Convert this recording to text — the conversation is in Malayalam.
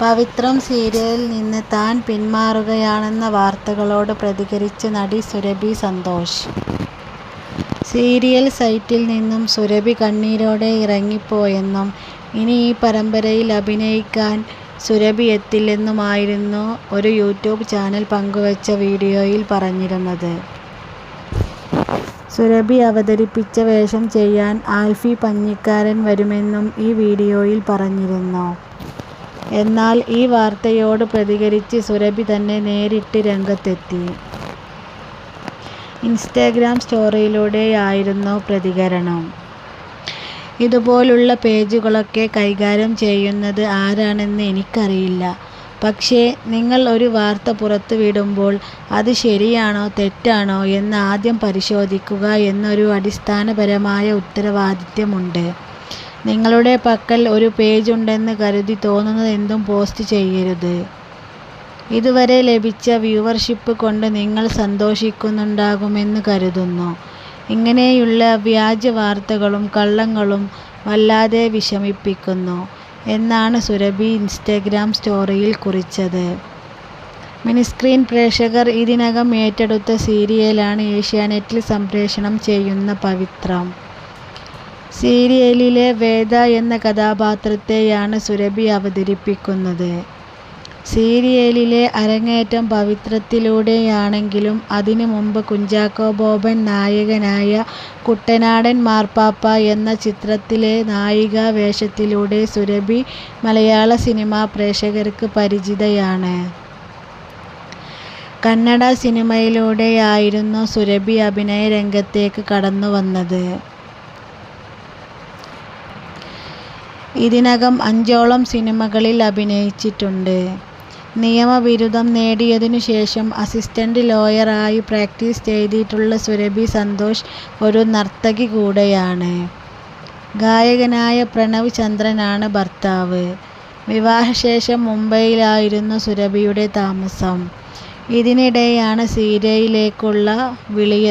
പവിത്രം സീരിയലിൽ നിന്ന് താൻ പിന്മാറുകയാണെന്ന വാർത്തകളോട് പ്രതികരിച്ച് നടി സുരഭി സന്തോഷ്. സീരിയൽ സൈറ്റിൽ നിന്നും സുരഭി കണ്ണീരോടെ ഇറങ്ങിപ്പോയെന്നും ഇനി ഈ പരമ്പരയിൽ അഭിനയിക്കാൻ സുരഭി എത്തില്ലെന്നുമായിരുന്നു ഒരു യൂട്യൂബ് ചാനൽ പങ്കുവച്ച വീഡിയോയിൽ പറഞ്ഞിരുന്നത്. സുരഭി അവതരിപ്പിച്ച വേഷം ചെയ്യാൻ ആൽഫി പഞ്ഞിക്കാരൻ വരുമെന്നും ഈ വീഡിയോയിൽ പറഞ്ഞിരുന്നു. എന്നാൽ ഈ വാർത്തയോട് പ്രതികരിച്ച് സുരഭി തന്നെ നേരിട്ട് രംഗത്തെത്തി. ഇൻസ്റ്റാഗ്രാം സ്റ്റോറിയിലൂടെയായിരുന്നു പ്രതികരണം. ഇതുപോലുള്ള പേജുകളൊക്കെ കൈകാര്യം ചെയ്യുന്നത് ആരാണെന്ന് എനിക്കറിയില്ല. പക്ഷേ നിങ്ങൾ ഒരു വാർത്ത പുറത്തുവിടുമ്പോൾ അത് ശരിയാണോ തെറ്റാണോ എന്ന് ആദ്യം പരിശോധിക്കുക എന്നൊരു അടിസ്ഥാനപരമായ ഉത്തരവാദിത്തമുണ്ട്. നിങ്ങളുടെ പക്കൽ ഒരു പേജ് ഉണ്ടെന്ന് കരുതി തോന്നുന്നത് തോന്നുന്നതെന്തും പോസ്റ്റ് ചെയ്യരുത്. ഇതുവരെ ലഭിച്ച വ്യൂവർഷിപ്പ് കൊണ്ട് നിങ്ങൾ സന്തോഷിക്കുന്നുണ്ടാകുമെന്ന് കരുതുന്നു. ഇങ്ങനെയുള്ള വ്യാജ വാർത്തകളും കള്ളങ്ങളും വല്ലാതെ വിഷമിപ്പിക്കുന്നു എന്നാണ് സുരഭി ഇൻസ്റ്റഗ്രാം സ്റ്റോറിയിൽ കുറിച്ചത്. മിനിസ്ക്രീൻ പ്രേക്ഷകർ ഇതിനകം ഏറ്റെടുത്ത സീരിയലാണ് ഏഷ്യാനെറ്റിൽ സംപ്രേഷണം ചെയ്യുന്ന പവിത്രം. സീരിയലിലെ വേദ എന്ന കഥാപാത്രത്തെയാണ് സുരഭി അവതരിപ്പിക്കുന്നത്. സീരിയലിലെ അരങ്ങേറ്റം പവിത്രത്തിലൂടെയാണെങ്കിലും അതിന് മുമ്പ് കുഞ്ചാക്കോ ബോബൻ നായകനായ കുട്ടനാടൻ മാർപ്പാപ്പ എന്ന ചിത്രത്തിലെ നായികാ വേഷത്തിലൂടെ സുരഭി മലയാള സിനിമാ പ്രേക്ഷകർക്ക് പരിചിതയാണ്. കന്നഡ സിനിമയിലൂടെയായിരുന്നു സുരഭി അഭിനയ രംഗത്തേക്ക് കടന്നുവന്നത്. ഇതിനകം അഞ്ചോളം സിനിമകളിൽ അഭിനയിച്ചിട്ടുണ്ട്. നിയമവിരുദ്ധം നേടിയതിനു ശേഷം അസിസ്റ്റന്റ് ലോയറായി പ്രാക്ടീസ് ചെയ്തിട്ടുള്ള സുരഭി സന്തോഷ് ഒരു നർത്തകി കൂടെയാണ്. ഗായകനായ പ്രണവ് ചന്ദ്രനാണ് ഭർത്താവ്. വിവാഹശേഷം മുംബൈയിലായിരുന്നു സുരഭിയുടെ താമസം. ഇതിനിടെയാണ് സീരിയലിലേക്കുള്ള വിളിയെത്തുന്നത്.